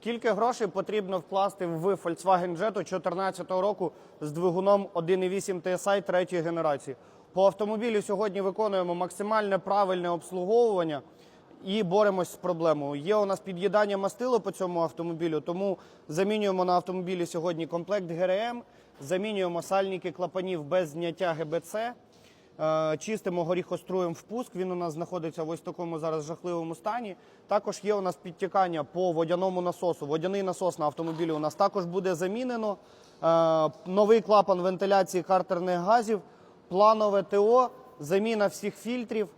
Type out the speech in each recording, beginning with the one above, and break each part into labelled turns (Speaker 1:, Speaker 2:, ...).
Speaker 1: Скільки грошей потрібно вкласти в Volkswagen Jetta 2014 року з двигуном 1.8 TSI третьої генерації? По автомобілю сьогодні виконуємо максимальне правильне обслуговування і боремось з проблемою. Є у нас під'їдання мастило по цьому автомобілю, тому замінюємо на автомобілі сьогодні комплект ГРМ, замінюємо сальники клапанів без зняття ГБЦ. Е, Чистимо горіхоструєм впуск. Він у нас знаходиться в ось такому зараз жахливому стані. Також є у нас підтікання по водяному насосу. Водяний насос на автомобілі у нас також буде замінено. Е, Новий клапан вентиляції картерних газів, планове ТО, заміна всіх фільтрів.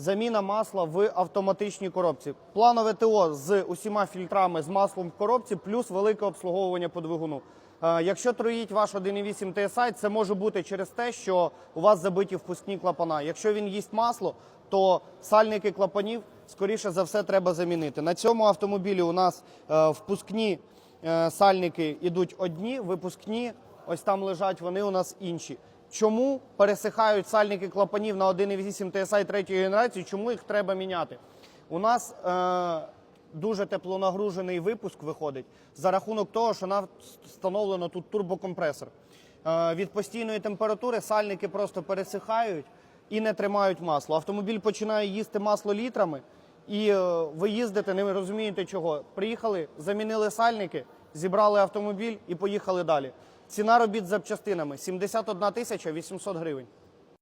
Speaker 1: Заміна масла в автоматичній коробці. Планове ТО з усіма фільтрами з маслом в коробці, плюс велике обслуговування по двигуну. Е, Якщо троїть ваш 1.8 TSI, це може бути через те, що у вас забиті впускні клапана. Якщо він їсть масло, то сальники клапанів скоріше за все треба замінити. На цьому автомобілі у нас е, впускні е, сальники йдуть одні, випускні ось там лежать, вони у нас інші. Чому пересихають сальники клапанів на 1.8 TSI третьої генерації? Чому їх треба міняти? У нас е, дуже теплонагружений випуск виходить за рахунок того, що нам встановлено тут турбокомпресор. Е, від постійної температури сальники просто пересихають і не тримають масло. Автомобіль починає їсти масло літрами, і е, ви їздите, не розумієте чого. Приїхали, замінили сальники, зібрали автомобіль і поїхали далі. Ціна робіт з запчастинами 71 тисяча 800 гривень.